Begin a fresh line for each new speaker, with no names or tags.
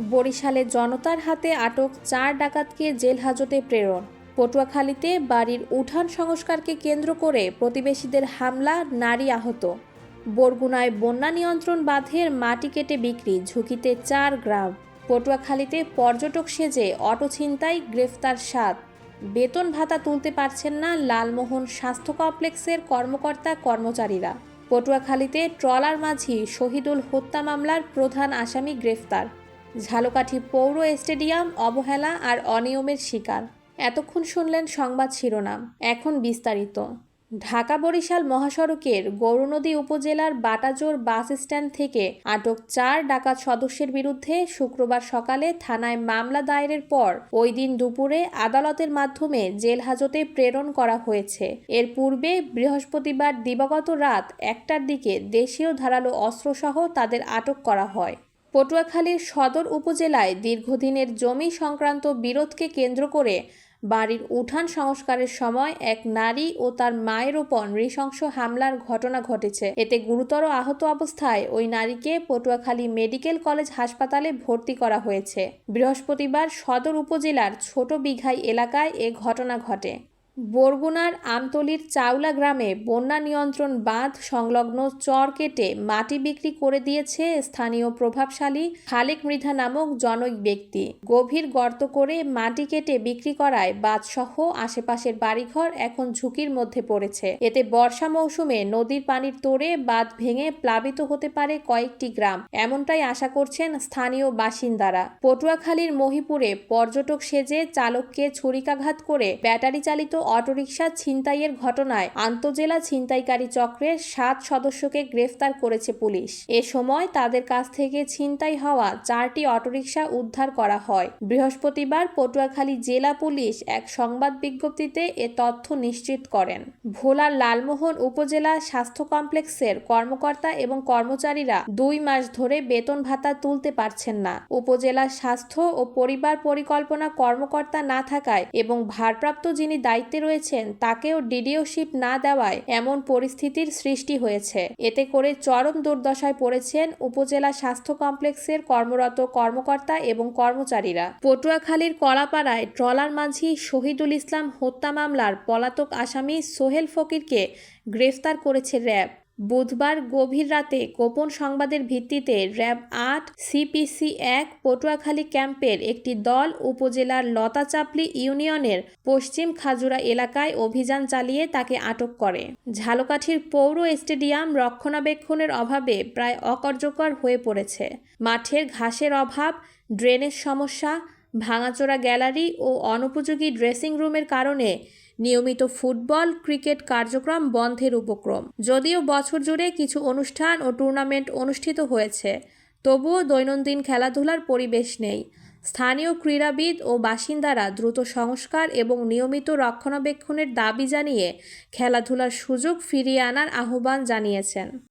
বরিশালে জনতার হাতে আটক চার ডাকাতকে জেল হাজতে প্রেরণ। পটুয়াখালীতে বাড়ির উঠান সংস্কারকে কেন্দ্র করে প্রতিবেশীদের হামলা, নারী আহত। বরগুনায় বন্যা নিয়ন্ত্রণ বাঁধের মাটি কেটে বিক্রি, ঝুঁকিতে চার গ্রাম। পটুয়াখালীতে পর্যটক সেজে অটো ছিনতাই, গ্রেফতার সাত। বেতন ভাতা তুলতে পারছেন না লালমোহন স্বাস্থ্য কমপ্লেক্সের কর্মকর্তা কর্মচারীরা। পটুয়াখালীতে ট্রলার মাঝি শহীদুল হত্যা মামলার প্রধান আসামি গ্রেফতার। ঝালকাঠি পৌর স্টেডিয়াম, অবহেলা আর অনিয়মের শিকার। এতক্ষণ শুনলেন সংবাদ শিরোনাম, এখন বিস্তারিত। ঢাকা বরিশাল মহাসড়কের গৌরনদী উপজেলার বাটাজোর বাস স্ট্যান্ড থেকে আটক চার ডাকাত সদস্যের বিরুদ্ধে শুক্রবার সকালে থানায় মামলা দায়েরের পর ওই দিন দুপুরে আদালতের মাধ্যমে জেল হাজতে প্রেরণ করা হয়েছে। এর পূর্বে বৃহস্পতিবার দিবাগত রাত একটার দিকে দেশীয় ধারালো অস্ত্রসহ তাদের আটক করা হয়। পটুয়াখালীর সদর উপজেলায় দীর্ঘদিনের জমি সংক্রান্ত বিরোধকে কেন্দ্র করে বাড়ির উঠান সংস্কারের সময় এক নারী ও তার মায়ের ওপর নৃশংস হামলার ঘটনা ঘটেছে। এতে গুরুতর আহত অবস্থায় ওই নারীকে পটুয়াখালী মেডিকেল কলেজ হাসপাতালে ভর্তি করা হয়েছে। বৃহস্পতিবার সদর উপজেলার ছোট বিঘাই এলাকায় এ ঘটনা ঘটে। বরগুনার আমতলির চাউলা গ্রামে বন্যা নিয়ন্ত্রণ বাঁধ সংলগ্ন চর কেটে মাটি বিক্রি করে দিয়েছে স্থানীয় প্রভাবশালী খালেক মৃধা নামক জনৈক ব্যক্তি। গভীর গর্ত করে মাটি কেটে বিক্রি করায় বাঁধসহ আশেপাশের বাড়িঘর এখন ঝুঁকির মধ্যে পড়েছে। এতে বর্ষা মৌসুমে নদীর পানির তোড়ে বাঁধ ভেঙে প্লাবিত হতে পারে কয়েকটি গ্রাম। এমনটাই আশা করছেন স্থানীয় বাসিন্দারা। পটুয়াখালীর মহিপুরে পর্যটক সেজে চালককে ছুরিকাঘাত করে ব্যাটারি চালিত অটোরিকশা ছিনতাইয়ের ঘটনায় আন্তজেলা ছিনতাইকারী চক্রের সাত সদস্যকে গ্রেফতার করেছে পুলিশ। এ সময় তাদের কাছ থেকে ছিনতাই হওয়া চারটি অটোরিকশা উদ্ধার করা হয়। বৃহস্পতিবার পটুয়াখালী জেলা পুলিশ এক সংবাদ বিজ্ঞপ্তিতে এ তথ্য নিশ্চিত করেন। ভোলার লালমোহন উপজেলা স্বাস্থ্য কমপ্লেক্সের কর্মকর্তা এবং কর্মচারীরা দুই মাস ধরে বেতন ভাতা তুলতে পারছেন না। উপজেলা স্বাস্থ্য ও পরিবার পরিকল্পনা কর্মকর্তা না থাকায় এবং ভারপ্রাপ্ত যিনি দায়িত্বে রয়েছেন, তাকেও ডিডিওশিপ না দেওয়ায় এমন পরিস্থিতির সৃষ্টি হয়েছে। এতে করে চরম দুর্দশায় পড়েছেন উপজেলা স্বাস্থ্য কমপ্লেক্সের কর্মরত কর্মকর্তা এবং কর্মচারীরা। পটুয়াখালীর কলাপাড়ায় ট্রলার মাঝি শহীদুল ইসলাম হত্যা মামলার পলাতক আসামি সোহেল ফকিরকে গ্রেফতার করেছে র্যাব। বুধবার গভীর রাতে গোপন সংবাদের ভিত্তিতে র্যাব আট সিপিসি এক, পটুয়াখালী ক্যাম্পের একটি দল উপজেলার লতাচাপলি ইউনিয়নের পশ্চিম খাজুরা এলাকায় অভিযান চালিয়ে তাকে আটক করে। ঝালকাঠির পৌর স্টেডিয়াম রক্ষণাবেক্ষণের অভাবে প্রায় অকার্যকর হয়ে পড়েছে। মাঠের ঘাসের অভাব, ড্রেনের সমস্যা ভাঙাচোরা গ্যালারি ও অনুপযোগী ড্রেসিং রুমের কারণে নিয়মিত ফুটবল, ক্রিকেট কার্যক্রম বন্ধের উপক্রম। যদিও বছর জুড়ে কিছু অনুষ্ঠান ও টুর্নামেন্ট অনুষ্ঠিত হয়েছে, তবুও দৈনন্দিন খেলাধুলার পরিবেশ নেই। স্থানীয় ক্রীড়াবিদ ও বাসিন্দারা দ্রুত সংস্কার এবং নিয়মিত রক্ষণাবেক্ষণের দাবি জানিয়ে খেলাধুলার সুযোগ ফিরিয়ে আনার আহ্বান জানিয়েছেন।